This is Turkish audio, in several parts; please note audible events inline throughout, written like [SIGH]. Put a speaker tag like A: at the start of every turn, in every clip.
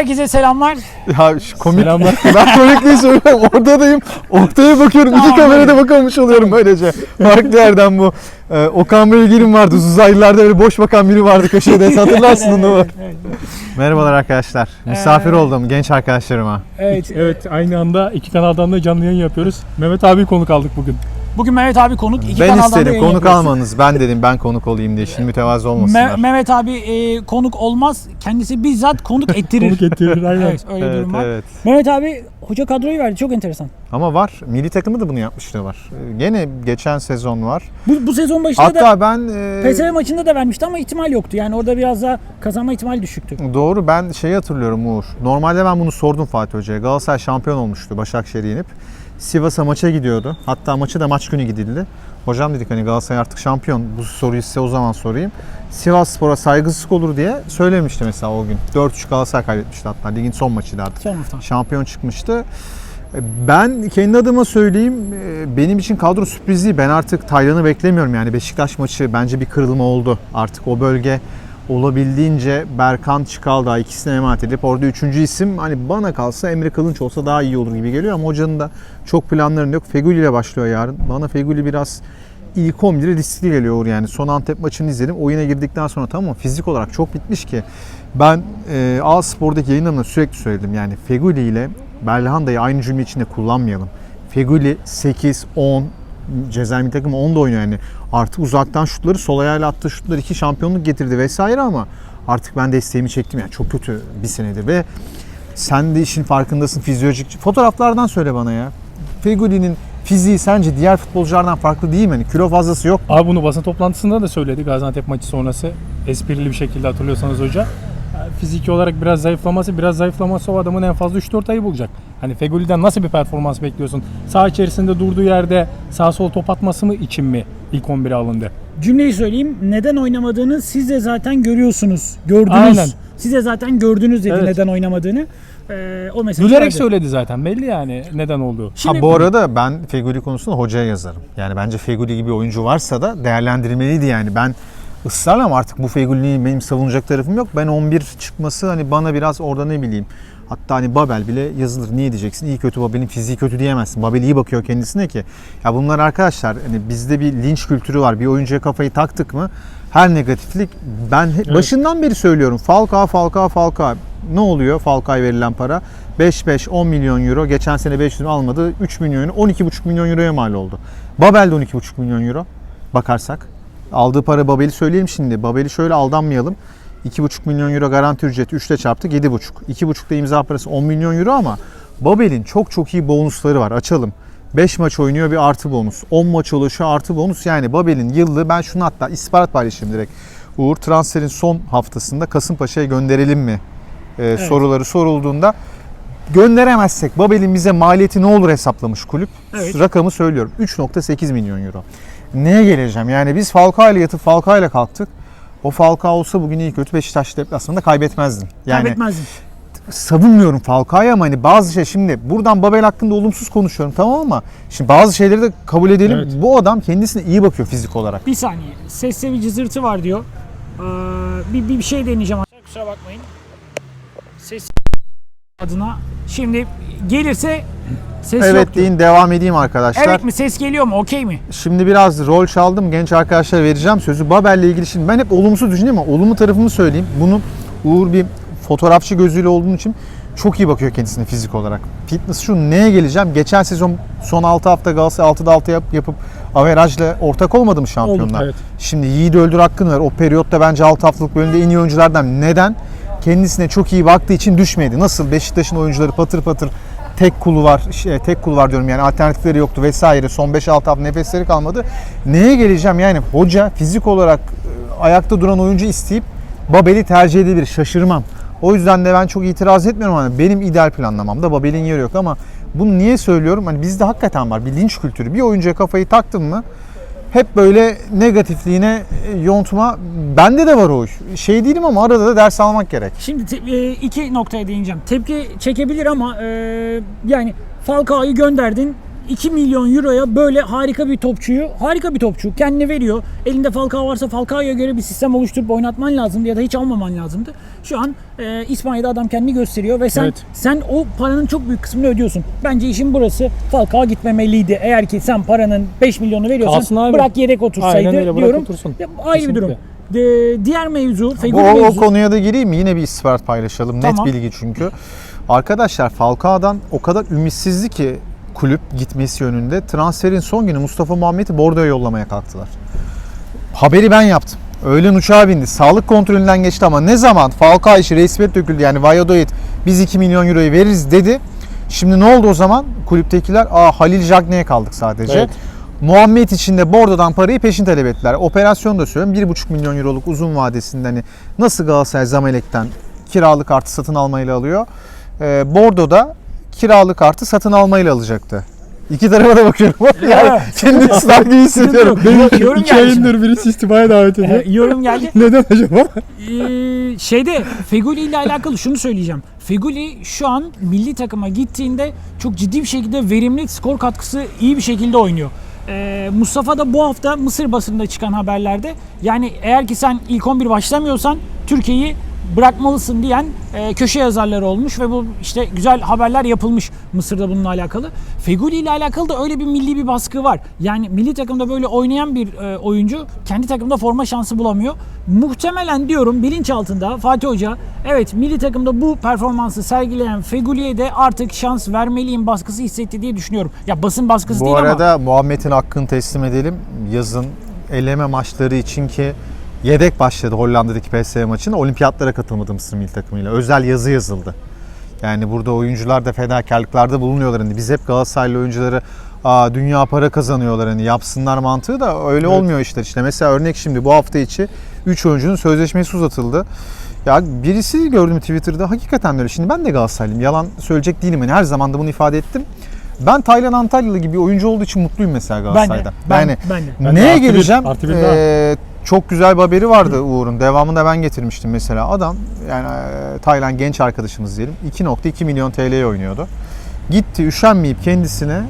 A: Herkese selamlar.
B: Ya şu komik.
C: Selamlar. [LAUGHS]
B: ben komikliği söylüyorum. Ortadayım. Ortaya bakıyorum.
A: Tamam,
B: İki kamerada
A: hadi.
B: bakılmış oluyorum böylece. Farklı yerden bu. Ee, Okan Bilgin vardı. Uzaylılarda böyle boş bakan biri vardı köşede. [LAUGHS] Hatırlarsın onu.
A: Evet, evet,
B: Merhabalar arkadaşlar. Misafir
A: Ee,
B: oldum genç arkadaşlarıma.
A: evet.
C: Evet aynı anda iki kanaldan da canlı yayın yapıyoruz. Mehmet abi konuk aldık bugün.
A: Bugün Mehmet abi konuk. İki
B: ben
A: kanaldan da
B: istedim konuk
A: yapıyoruz.
B: almanız. Ben dedim ben konuk olayım diye. Şimdi mütevazı olmasınlar.
A: Me- Mehmet abi e, konuk olmaz. Kendisi bizzat konuk ettirir.
C: Konuk ettirir aynen.
A: evet öyle
B: evet,
A: durum var.
B: evet.
A: Mehmet abi hoca kadroyu verdi. Çok enteresan.
B: Ama var. Milli takımı da bunu yapmışlığı var. Ee, Gene geçen sezon var.
A: Bu, bu sezon başında da
B: Hatta ben e,
A: PSV maçında da vermişti ama ihtimal yoktu. Yani orada biraz daha kazanma ihtimali düşüktü.
B: Doğru ben şeyi hatırlıyorum Uğur. Normalde ben bunu sordum Fatih Hoca'ya. Galatasaray şampiyon olmuştu Başakşehir'e yenip. Sivas'a maça gidiyordu. Hatta maçı da maç günü gidildi. Hocam dedik hani Galatasaray artık şampiyon. Bu soruyu size o zaman sorayım. Sivas Spor'a saygısızlık olur diye söylemişti mesela o gün. 4-3 Galatasaray kaybetmişti hatta. Ligin son maçıydı artık.
A: Son hafta.
B: Şampiyon çıkmıştı. Ben kendi adıma söyleyeyim. e, Benim için kadro sürpriz değil. Ben artık Taylan'ı beklemiyorum. Yani Beşiktaş maçı bence bir kırılma oldu. Artık o bölge olabildiğince Berkan Çıkaldağ ikisine emanet edip orada üçüncü isim hani bana kalsa Emre Kılınç olsa daha iyi olur gibi geliyor ama hocanın da çok planlarında yok. Feguli ile başlıyor yarın. Bana Feguli biraz ilk 11'e riskli geliyor yani. Son Antep maçını izledim. Oyuna girdikten sonra tamam fizik olarak çok bitmiş ki. Ben e, A Spor'daki yayınlarımda sürekli söyledim. Yani Feguli ile Belhanda'yı aynı cümle içinde kullanmayalım. Feguli 8, 10, Cezayir milli takımı 10 da oynuyor yani. Artık uzaktan şutları sol ayağıyla attığı şutlar iki şampiyonluk getirdi vesaire ama artık ben desteğimi çektim yani çok kötü bir senedir ve sen de işin farkındasın fizyolojik. Fotoğraflardan söyle bana ya. Feguli'nin fiziği sence diğer futbolculardan farklı değil mi? Hani kilo fazlası yok.
C: Abi bunu basın toplantısında da söyledi Gaziantep maçı sonrası. Esprili bir şekilde hatırlıyorsanız hoca. Fiziki olarak biraz zayıflaması, biraz zayıflaması o adamın en fazla 3-4 ayı bulacak. Hani Fegüli'den nasıl bir performans bekliyorsun? Sağ içerisinde durduğu yerde sağ sol top atması mı için mi ilk 11'e alındı?
A: Cümleyi söyleyeyim. Neden oynamadığını siz de zaten görüyorsunuz. Gördünüz.
C: Aynen.
A: Siz de zaten gördünüz dedi
C: Evet.
A: neden oynamadığını. Ee, o mesajı
C: Gülerek
A: verdi.
C: söyledi zaten belli yani neden olduğu.
A: Şimdi,
B: ha bu arada ben Feguli konusunda hocaya yazarım. Yani bence Feguli gibi oyuncu varsa da değerlendirilmeliydi yani. Ben ısrarla artık bu Feguli'nin benim savunacak tarafım yok. Ben 11 çıkması hani bana biraz orada ne bileyim Hatta hani Babel bile yazılır. Niye diyeceksin? İyi kötü Babel'in fiziği kötü diyemezsin. Babel iyi bakıyor kendisine ki. Ya bunlar arkadaşlar hani bizde bir linç kültürü var. Bir oyuncuya kafayı taktık mı her negatiflik ben
C: Evet.
B: başından beri söylüyorum. Falcao, Falcao, Falcao. Ne oluyor Falcao'ya verilen para? 5-5, 10 milyon euro. Geçen sene 500 almadı. 3 milyon, 12,5 milyon euroya mal oldu. Babel de 12,5 milyon euro. Bakarsak. Aldığı para Babel'i söyleyeyim şimdi. Babel'i şöyle aldanmayalım. 2,5 milyon euro garanti ücreti 3 ile çarptık 7,5. 2,5 da imza parası 10 milyon euro ama Babel'in çok çok iyi bonusları var. Açalım. 5 maç oynuyor bir artı bonus. 10 maç ulaşıyor artı bonus. Yani Babel'in yıllığı ben şunu hatta istihbarat paylaşayım direkt. Uğur transferin son haftasında Kasımpaşa'ya gönderelim mi? Ee, Soruları sorulduğunda gönderemezsek Babel'in bize maliyeti ne olur hesaplamış kulüp.
A: Evet.
B: Rakamı söylüyorum. 3.8 milyon euro. Neye geleceğim? Yani biz Falcao ile yatıp Falcao ile kalktık. O Falcao olsa bugün iyi kötü Beşiktaş deplasmanında kaybetmezdin. Yani
A: Kaybetmezdin.
B: savunmuyorum Falcao'yu ama hani bazı şey şimdi buradan Babel hakkında olumsuz konuşuyorum tamam ama şimdi bazı şeyleri de kabul edelim.
C: Evet.
B: Bu adam kendisine iyi bakıyor fizik olarak.
A: Bir saniye. Seste bir cızırtı var diyor. Ee, bir, bir, bir şey deneyeceğim. Kusura bakmayın. Ses adına. Şimdi gelirse ses
B: Evet
A: yok diyor.
B: deyin devam edeyim arkadaşlar.
A: Evet mi? Ses geliyor mu? Okey mi?
B: Şimdi biraz rol çaldım. Genç arkadaşlara vereceğim sözü. Babel'le ilgili şimdi ben hep olumsuz düşünüyorum ama olumlu tarafımı söyleyeyim. Bunu Uğur bir fotoğrafçı gözüyle olduğum için çok iyi bakıyor kendisine fizik olarak. Fitness şu neye geleceğim? Geçen sezon son 6 hafta Galatasaray 6'da 6 yap, yapıp averajla ortak olmadı mı şampiyonlar?
C: evet.
B: Şimdi Yiğit Öldür hakkını ver. O periyotta bence 6 haftalık bölümde en iyi oyunculardan. Neden? Kendisine çok iyi baktığı için düşmedi. Nasıl Beşiktaş'ın oyuncuları patır patır tek kulu var, şey, tek kul var diyorum yani alternatifleri yoktu vesaire. Son 5-6 hafta nefesleri kalmadı. Neye geleceğim yani hoca fizik olarak e, ayakta duran oyuncu isteyip Babel'i tercih edebilir. Şaşırmam. O yüzden de ben çok itiraz etmiyorum ama benim ideal planlamamda Babel'in yeri yok ama bunu niye söylüyorum? Hani bizde hakikaten var bir linç kültürü. Bir oyuncuya kafayı taktın mı hep böyle negatifliğine e, yontma bende de var o iş. Şey değilim ama arada da ders almak gerek.
A: Şimdi te- e, iki noktaya değineceğim. Tepki çekebilir ama e, yani Falcao'yu gönderdin. 2 milyon euroya böyle harika bir topçuyu, harika bir topçu kendine veriyor. Elinde Falcao varsa Falcao'ya göre bir sistem oluşturup oynatman lazımdı ya da hiç almaman lazımdı. Şu an e, İspanya'da adam kendini gösteriyor ve sen
C: Evet.
A: sen o paranın çok büyük kısmını ödüyorsun. Bence işin burası Falcao gitmemeliydi. Eğer ki sen paranın 5 milyonu veriyorsan bırak yedek otursaydı
C: Aynen öyle,
A: diyorum.
C: otursun.
A: Ya, ayrı bir durum. De- diğer mevzu,
B: Bu, o, o
A: mevzu.
B: konuya da gireyim mi? Yine bir istihbarat paylaşalım.
A: Tamam.
B: Net bilgi çünkü. Arkadaşlar Falcao'dan o kadar ümitsizdi ki kulüp gitmesi yönünde. Transferin son günü Mustafa Muhammed'i Bordeaux'a yollamaya kalktılar. Haberi ben yaptım. Öğlen uçağa bindi. Sağlık kontrolünden geçti ama ne zaman Falcao işi resmiyet döküldü yani Valladolid biz 2 milyon euroyu veririz dedi. Şimdi ne oldu o zaman? Kulüptekiler aa Halil Jagne'ye kaldık sadece.
C: Evet.
B: Muhammed için de Bordo'dan parayı peşin talep ettiler. Operasyon da söylüyorum 1,5 milyon euroluk uzun vadesinde hani nasıl Galatasaray Zamalek'ten kiralık artı satın almayla alıyor. Ee, Bordo'da kiralık artı satın almayla alacaktı. İki tarafa da bakıyorum. [LAUGHS] yani kendi [LAUGHS] ısrar gibi hissediyorum.
A: Benim yorum
C: İki
A: geldi.
C: yayındır birisi istifaya davet ediyor.
A: E, yorum geldi. [LAUGHS]
C: Neden acaba?
A: Ee, şeyde Feguli ile alakalı şunu söyleyeceğim. Feguli şu an milli takıma gittiğinde çok ciddi bir şekilde verimli skor katkısı iyi bir şekilde oynuyor. Ee, Mustafa da bu hafta Mısır basında çıkan haberlerde yani eğer ki sen ilk 11 başlamıyorsan Türkiye'yi bırakmalısın diyen e, köşe yazarları olmuş ve bu işte güzel haberler yapılmış Mısır'da bununla alakalı. Feguli ile alakalı da öyle bir milli bir baskı var. Yani milli takımda böyle oynayan bir e, oyuncu kendi takımda forma şansı bulamıyor. Muhtemelen diyorum bilinç altında Fatih Hoca evet milli takımda bu performansı sergileyen Feguli'ye de artık şans vermeliyim baskısı hissetti diye düşünüyorum. Ya basın baskısı
B: Bu
A: değil
B: arada
A: ama
B: Muhammed'in hakkını teslim edelim. Yazın eleme maçları için ki yedek başladı Hollanda'daki PSV maçına. Olimpiyatlara katılmadı Mısır milli takımıyla. Özel yazı yazıldı. Yani burada oyuncular da fedakarlıklarda bulunuyorlar. Hani biz hep Galatasaraylı oyuncuları Aa, dünya para kazanıyorlar hani yapsınlar mantığı da öyle
C: Evet.
B: olmuyor işte. İşte mesela örnek şimdi bu hafta içi 3 oyuncunun sözleşmesi uzatıldı. Ya birisi gördüm Twitter'da hakikaten öyle. Şimdi ben de Galatasaraylıyım. Yalan söyleyecek değilim. Yani her zaman da bunu ifade ettim. Ben Taylan Antalyalı gibi bir oyuncu olduğu için mutluyum mesela
A: ben de,
B: Galatasaray'da.
A: ben,
B: yani
A: ben de.
C: Ben de
B: neye
C: artı bir-
B: geleceğim?
C: artı bir.
B: Ee, çok güzel bir haberi vardı Uğur'un. Devamında ben getirmiştim mesela. Adam yani e, Taylan genç arkadaşımız diyelim. 2.2 milyon TL'ye oynuyordu. Gitti üşenmeyip kendisine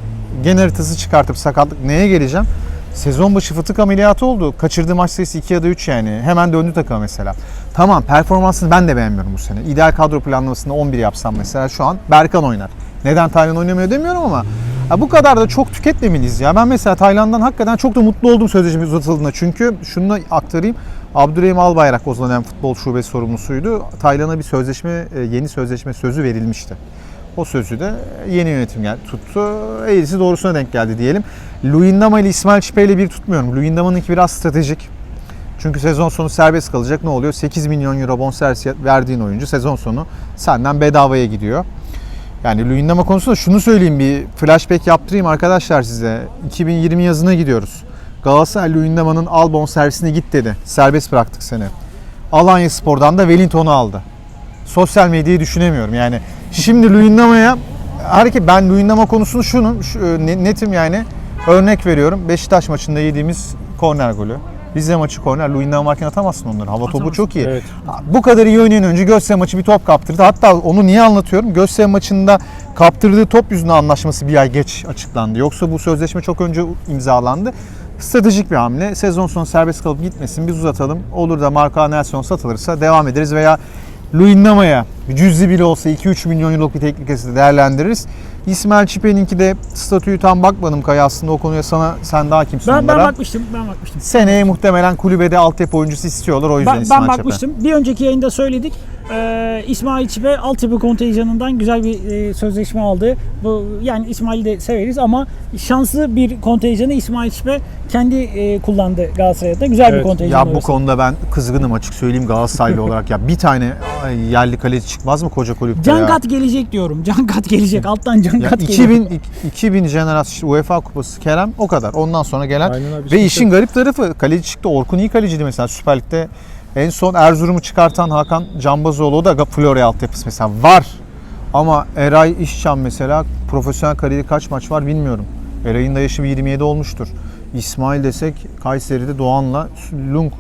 B: gen haritası çıkartıp sakatlık neye geleceğim? Sezon başı fıtık ameliyatı oldu. Kaçırdığı maç sayısı 2 ya da 3 yani. Hemen döndü takıma mesela. Tamam performansını ben de beğenmiyorum bu sene. İdeal kadro planlamasında 11 yapsam mesela şu an Berkan oynar. Neden Taylan oynamıyor demiyorum ama ya bu kadar da çok tüketmemeliyiz ya. Ben mesela Tayland'dan hakikaten çok da mutlu oldum sözleşme uzatıldığında. Çünkü şunu aktarayım. Abdurrahim Albayrak o zaman futbol şube sorumlusuydu. Taylan'a bir sözleşme, e, yeni sözleşme sözü verilmişti. O sözü de yeni yönetim geldi, tuttu. Eğrisi doğrusuna denk geldi diyelim. Luyendama ile İsmail Çipe ile bir tutmuyorum. Luyendama'nınki biraz stratejik. Çünkü sezon sonu serbest kalacak. Ne oluyor? 8 milyon euro bonservis verdiğin oyuncu sezon sonu senden bedavaya gidiyor. Yani Luyendama konusunda şunu söyleyeyim bir flashback yaptırayım arkadaşlar size. 2020 yazına gidiyoruz. Galatasaray Luyendama'nın al bonservisine git dedi. Serbest bıraktık seni. Alanya Spor'dan da Wellington'u aldı. Sosyal medyayı düşünemiyorum yani. Şimdi Luyendama'ya hareket ben Luyendama konusunu şunu şu, e, ne- netim yani örnek veriyorum. Beşiktaş maçında yediğimiz korner golü. Rize maçı korner. Luyendama varken atamazsın onları. Hava topu
A: Atamazsın.
B: çok iyi.
C: Evet.
B: Bu kadar iyi oynayan önce Göztepe maçı bir top kaptırdı. Hatta onu niye anlatıyorum? Göztepe maçında kaptırdığı top yüzünden anlaşması bir ay geç açıklandı. Yoksa bu sözleşme çok önce imzalandı. Stratejik bir hamle. Sezon sonu serbest kalıp gitmesin. Biz uzatalım. Olur da Marka Nelson satılırsa devam ederiz veya Luyendama'ya bir cüzi bile olsa 2-3 milyon euroluk bir teknik eseri değerlendiririz. İsmail Çipe'ninki de statüyü tam bakmadım Kaya aslında o konuya sana sen daha kimsin
A: Ben, ben
B: onlara.
A: bakmıştım, ben bakmıştım.
B: Seneye muhtemelen kulübede altyapı oyuncusu istiyorlar o yüzden
A: Ben,
B: İsmail
A: ben
B: Çipe.
A: bakmıştım. Bir önceki yayında söyledik. Ee, İsmail Çipe altyapı kontenjanından güzel bir e, sözleşme aldı. Bu yani İsmail'i de severiz ama şanslı bir kontenjanı İsmail Çipe kendi e, kullandı Galatasaray'da. Güzel bir
C: Evet.
A: kontenjan.
B: Ya bu
A: orası.
B: konuda ben kızgınım açık söyleyeyim Galatasaraylı [LAUGHS] olarak. Ya bir tane yerli kaleci çıkmaz mı koca kulüpte
A: Can
B: ya?
A: kat gelecek diyorum. Can kat gelecek. Alttan can kat gelecek.
B: 2000 2000 jenerasyon UEFA kupası Kerem o kadar. Ondan sonra gelen
C: Aynen abi,
B: ve
C: sıkıntı
B: işin garip tarafı kaleci çıktı. Orkun iyi kaleciydi mesela Süper Lig'de. En son Erzurum'u çıkartan Hakan Cambazoğlu da Florya altyapısı mesela var. Ama Eray İşcan mesela profesyonel kariyeri kaç maç var bilmiyorum. Eray'ın da yaşı bir 27 olmuştur. İsmail desek Kayseri'de Doğan'la Lung.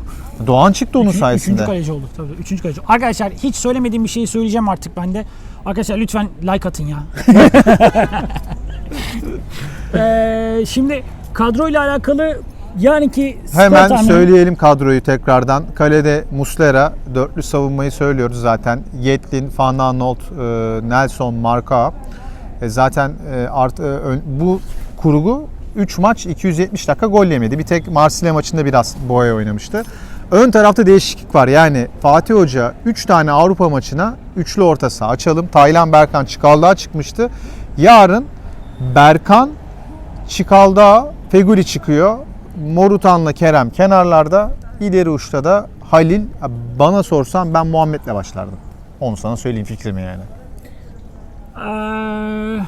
B: Doğan çıktı onun
A: Üçüncü-
B: sayesinde.
A: Üçüncü kaleci oldu tabii. Üçüncü kaleci. Arkadaşlar hiç söylemediğim bir şeyi söyleyeceğim artık ben de. Arkadaşlar lütfen like atın ya. [LAUGHS] Ee, şimdi kadroyla alakalı yani ki
B: Hemen
A: tahmini-
B: söyleyelim kadroyu tekrardan. Kalede Muslera, dörtlü savunmayı söylüyoruz zaten. Yetlin, Van Aanholt, e, Nelson, Marka. E, Zaten e, art, bu kurgu 3 maç 270 dakika gol yemedi. Bir tek Marsilya maçında biraz boya oynamıştı. Ön tarafta değişiklik var. Yani Fatih Hoca 3 tane Avrupa maçına üçlü orta saha açalım. Taylan Berkan Çıkallığa çıkmıştı. Yarın Berkan Çikalda Feguli çıkıyor. Morutan'la Kerem kenarlarda. ileri uçta da Halil. Bana sorsan ben Muhammed'le başlardım. Onu sana söyleyeyim fikrimi yani.
A: Ee,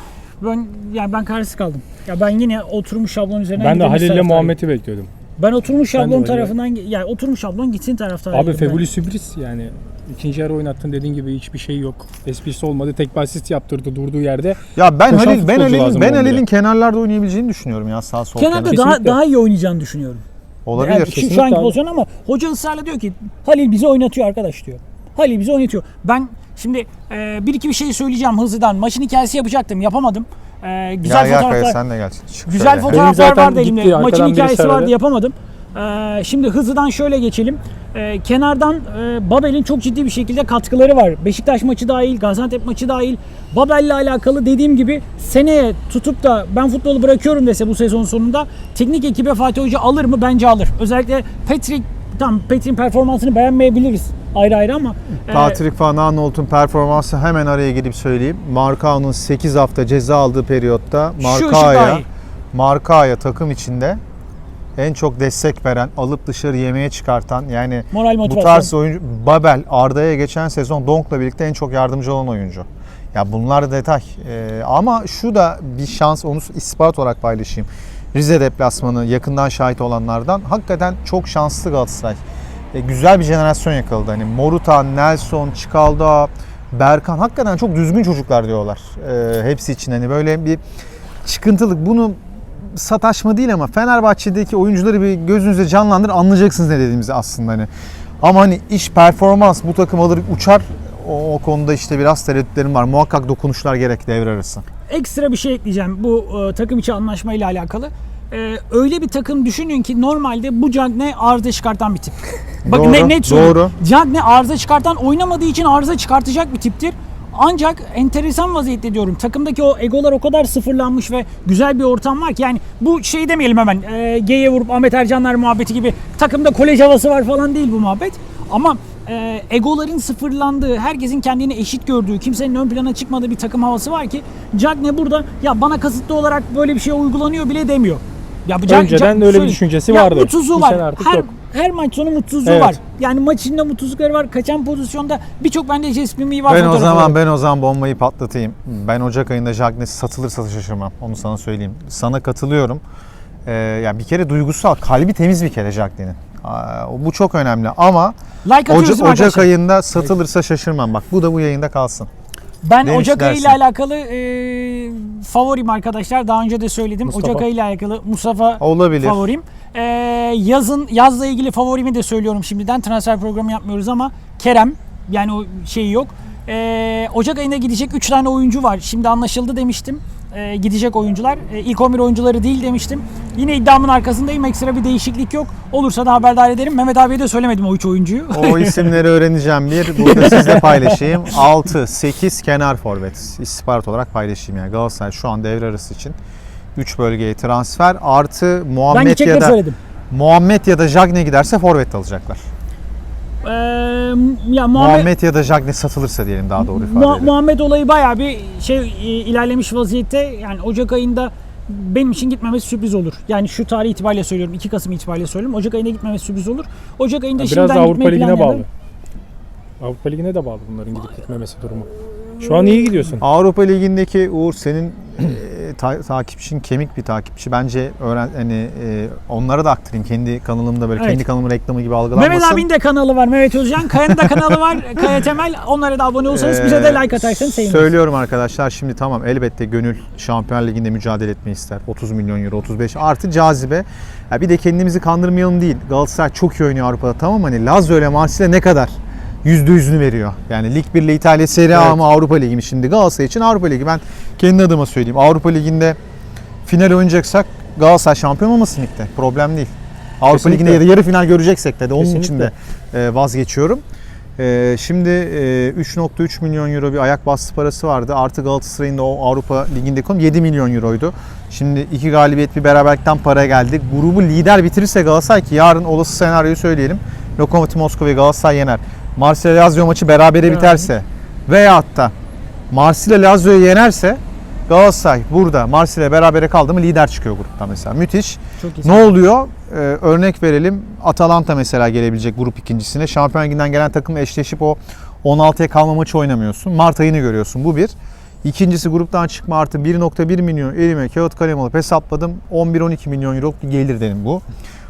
A: ben yani ben kararsız kaldım. Ya ben yine oturmuş şablon üzerinden
C: Ben de Halil'le
A: taraftarıyım.
C: Muhammed'i bekliyordum.
A: Ben oturmuş şablon tarafından yani oturmuş şablon gitsin taraftarıyım.
C: Abi
A: ben.
C: Feguli sürpriz yani. İkinci yarı oynattın dediğin gibi hiçbir şey yok. Esprisi olmadı. Tek bir asist yaptırdı durduğu yerde.
B: Ya ben
C: Koşan
B: Halil ben Halil'in ben. Halil'in kenarlarda oynayabileceğini düşünüyorum ya sağ sol
A: Kenarda
B: kenar.
A: daha
C: Kesinlikle.
A: daha iyi oynayacağını düşünüyorum.
B: Olabilir.
A: Yani şu, şu
C: Kesinlikle
A: anki
C: abi.
A: pozisyon ama hoca ısrarla diyor ki Halil bizi oynatıyor arkadaş diyor. Halil bizi oynatıyor. Ben şimdi e, bir iki bir şey söyleyeceğim hızlıdan. Maçın hikayesi yapacaktım yapamadım. E, güzel
B: Gel gel Kaya
A: fotoğraflar
B: sen de gel. Çık
A: güzel
B: şöyle.
A: fotoğraflar
C: zaten
A: vardı
C: gitti,
A: elimde.
C: arkadan
A: Maçın
C: biri
A: hikayesi
C: söyledi.
A: vardı yapamadım. E, şimdi hızlıdan şöyle geçelim. E, kenardan e, Babel'in çok ciddi bir şekilde katkıları var. Beşiktaş maçı dahil, Gaziantep maçı dahil. Babel'le alakalı dediğim gibi seneye tutup da ben futbolu bırakıyorum dese bu sezon sonunda teknik ekibe Fatih Hoca alır mı? Bence alır. Özellikle Patrick tam Patrick'in performansını beğenmeyebiliriz ayrı ayrı ama e,
B: Patrick Van Aanholt'un performansı hemen araya girip söyleyeyim. Markao'nun 8 hafta ceza aldığı periyotta Markao'ya. Markao'ya takım içinde en çok destek veren, alıp dışarı yemeğe çıkartan yani
A: moral
B: bu
A: motivasyon.
B: tarz oyuncu Babel Arda'ya geçen sezon Donk'la birlikte en çok yardımcı olan oyuncu. Ya bunlar detay. Ee, ama şu da bir şans onu ispat olarak paylaşayım. Rize deplasmanı yakından şahit olanlardan hakikaten çok şanslı Galatasaray. E, güzel bir jenerasyon yakaladı. Hani Morutan, Nelson, Çıkalda, Berkan hakikaten çok düzgün çocuklar diyorlar. E, hepsi için hani böyle bir çıkıntılık. Bunu sataşma değil ama Fenerbahçe'deki oyuncuları bir gözünüzde canlandır anlayacaksınız ne dediğimizi aslında hani. Ama hani iş performans bu takım alır uçar o, o konuda işte biraz tereddütlerim var. Muhakkak dokunuşlar gerek devre arası.
A: ekstra bir şey ekleyeceğim bu e, takım içi anlaşmayla alakalı. E, öyle bir takım düşünün ki normalde bu Cagne arıza çıkartan bir tip. Bakın
B: Doğru,
A: ne, net söylüyorum.
B: doğru.
A: Cagne arıza çıkartan oynamadığı için arıza çıkartacak bir tiptir. Ancak enteresan vaziyette diyorum. Takımdaki o egolar o kadar sıfırlanmış ve güzel bir ortam var ki yani bu şey demeyelim hemen e, G'ye vurup Ahmet Ercanlar muhabbeti gibi takımda kolej havası var falan değil bu muhabbet. Ama e, egoların sıfırlandığı, herkesin kendini eşit gördüğü, kimsenin ön plana çıkmadığı bir takım havası var ki Cagne burada ya bana kasıtlı olarak böyle bir şey uygulanıyor bile demiyor. Ya bu
C: Önceden de öyle bir düşüncesi
A: ya
C: vardı. Bu
A: var.
C: sene artık
A: her,
C: yok.
A: Her maç sonu mutsuzluğu
C: Evet.
A: var. Yani maç içinde mutsuzlukları var. Kaçan pozisyonda birçok bende Cesmimi var.
B: Ben o zaman ben o zaman bombayı patlatayım. Ben Ocak ayında Jagnes satılırsa şaşırmam. Onu sana söyleyeyim. Sana katılıyorum. Ee, yani bir kere duygusal, kalbi temiz bir kere Jagnes'in. Bu çok önemli ama
A: Like atıyoruz
B: Ocak, ayında satılırsa şaşırmam. Bak bu da bu yayında kalsın.
A: Ben
B: Demiş
A: Ocak ayı ile
B: dersin.
A: alakalı e, favorim arkadaşlar. Daha önce de söyledim.
C: Mustafa.
A: Ocak ayı ile alakalı Mustafa
B: Olabilir.
A: favorim. E, yazın yazla ilgili favorimi de söylüyorum şimdiden. Transfer programı yapmıyoruz ama Kerem yani o şey yok. E, Ocak ayında gidecek 3 tane oyuncu var. Şimdi anlaşıldı demiştim. E, gidecek oyuncular. E, ilk 11 oyuncuları değil demiştim. Yine iddiamın arkasındayım. Ekstra bir değişiklik yok. Olursa da haberdar ederim. Mehmet abiye de söylemedim o 3 oyuncuyu.
B: O [LAUGHS] isimleri öğreneceğim bir. Burada sizle paylaşayım. 6, 8 kenar forvet. İstihbarat olarak paylaşayım yani. Galatasaray şu an devre arası için 3 bölgeye transfer artı Muhammed ya da
A: söyledim.
B: Muhammed ya da Jagne giderse forvet alacaklar.
A: E, ya Muhammed,
B: Muhammed ya da Jagne satılırsa diyelim daha doğru ifade
A: Mu-. Muhammed olayı bayağı bir şey e, ilerlemiş vaziyette. Yani Ocak ayında benim için gitmemesi sürpriz olur. Yani şu tarih itibariyle söylüyorum. 2 Kasım itibariyle söylüyorum. Ocak ayında gitmemesi sürpriz olur. Ocak ayında
C: Ya
A: şimdiden
C: Biraz da Avrupa
A: gitmeyi
C: Ligi'ne bağlı. Avrupa Ligi'ne de bağlı bunların gidip gitmemesi durumu. Şu an iyi gidiyorsun.
B: Avrupa Ligi'ndeki Uğur senin ta- takipçin kemik bir takipçi. Bence öğren hani e, onlara da aktarayım kendi kanalımda böyle
A: Evet.
B: kendi kanalımın reklamı gibi algılanmasın.
A: Mehmet abinin de kanalı var. Mehmet Özcan. Kaya'nın da kanalı var. [LAUGHS] Kaya Temel. Onlara da abone olursanız bize de
B: Ee,
A: like atarsanız seviniriz.
B: Söylüyorum arkadaşlar şimdi tamam elbette gönül Şampiyon Ligi'nde mücadele etmeyi ister. 30 milyon euro, 35 artı cazibe. Ya bir de kendimizi kandırmayalım değil. Galatasaray çok iyi oynuyor Avrupa'da tamam hani Lazio ile Marsilya ne kadar yüzde yüzünü veriyor. Yani Lig 1 ile İtalya Serie A
C: Evet.
B: mı Avrupa Ligi mi şimdi Galatasaray için Avrupa Ligi. Ben kendi adıma söyleyeyim. Avrupa Ligi'nde final oynayacaksak Galatasaray şampiyon olmasın ligde. Problem değil. Avrupa
C: Kesinlikle.
B: Ligi'nde ya da yarı final göreceksek de, de onun için de e, vazgeçiyorum. E, şimdi e, 3.3 milyon euro bir ayak bastı parası vardı. Artı Galatasaray'ın da o Avrupa Ligi'ndeki konu 7 milyon euroydu. Şimdi iki galibiyet bir beraberlikten para geldi. Grubu lider bitirirse Galatasaray ki yarın olası senaryoyu söyleyelim. Lokomotiv Moskova'yı Galatasaray yener. Marsilya Lazio maçı berabere
A: Yani.
B: biterse veyahut da Marsilya Lazio'yu yenerse Galatasaray burada Marsilya berabere kaldı mı lider çıkıyor grupta mesela. Müthiş. Ne oluyor? Ee, örnek verelim. Atalanta mesela gelebilecek grup ikincisine. Şampiyon Ligi'nden gelen takımla eşleşip o 16'ya kalma maçı oynamıyorsun. Mart ayını görüyorsun. Bu bir. İkincisi gruptan çıkma artı 1.1 milyon elime kağıt kalem alıp hesapladım. 11-12 milyon euro gelir dedim bu.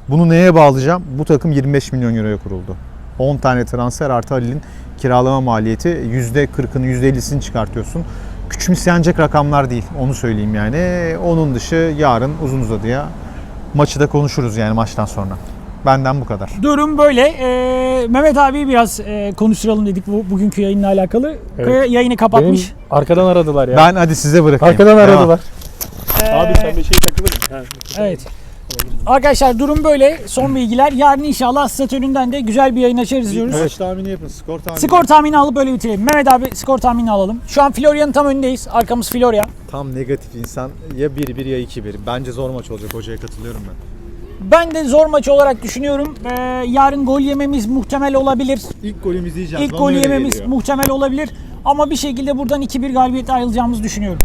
B: Bunu neye bağlayacağım? Bu takım 25 milyon euroya kuruldu. 10 tane transfer artı Halil'in kiralama maliyeti %40'ını %50'sini çıkartıyorsun. Küçümsenecek rakamlar değil. Onu söyleyeyim yani. Onun dışı yarın uzun uzadıya maçı da konuşuruz yani maçtan sonra. Benden bu kadar.
A: Durum böyle. Ee, Mehmet abi biraz e, konuşturalım dedik bu bugünkü yayınla alakalı.
C: Evet.
A: Kaya yayını kapatmış.
C: Benim arkadan aradılar ya.
B: Ben hadi size bırakayım.
C: arkadan
B: Devam.
C: aradılar.
A: Ee,
C: Abi sen bir şey takılır mı?
A: Evet. Arkadaşlar durum böyle. Son bilgiler. Yarın inşallah stat önünden de güzel bir yayın açarız diyoruz.
B: Maç tahmini yapın. Skor tahmini.
A: Skor tahmini alıp böyle bitirelim. Mehmet abi skor tahmini alalım. Şu an Florya'nın tam önündeyiz. Arkamız Florya.
B: Tam negatif insan ya 1-1 ya 2-1. Bence zor maç olacak. Hocaya katılıyorum ben.
A: Ben de zor maç olarak düşünüyorum. Ee, yarın gol yememiz muhtemel olabilir.
B: İlk golümüzü yiyeceğiz.
A: İlk gol yememiz muhtemel olabilir. Ama bir şekilde buradan 2-1 galibiyetle ayrılacağımızı düşünüyorum.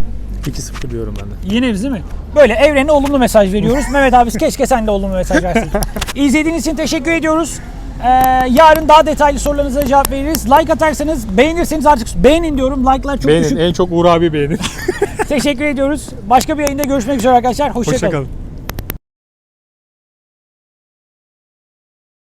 C: 2-0 diyorum ben de.
A: Yeneriz değil mi? Böyle evrene olumlu mesaj veriyoruz. [LAUGHS] Mehmet abi keşke sen de olumlu mesaj versin. [LAUGHS] İzlediğiniz için teşekkür ediyoruz. Ee, yarın daha detaylı sorularınıza cevap veririz. Like atarsanız, beğenirseniz artık beğenin diyorum. Like'lar çok
C: Beğenin.
A: düşük.
C: En çok Uğur abi beğenin. [LAUGHS]
A: Teşekkür ediyoruz. Başka bir yayında görüşmek üzere arkadaşlar. Hoşçakalın.
C: Hoşçakalın.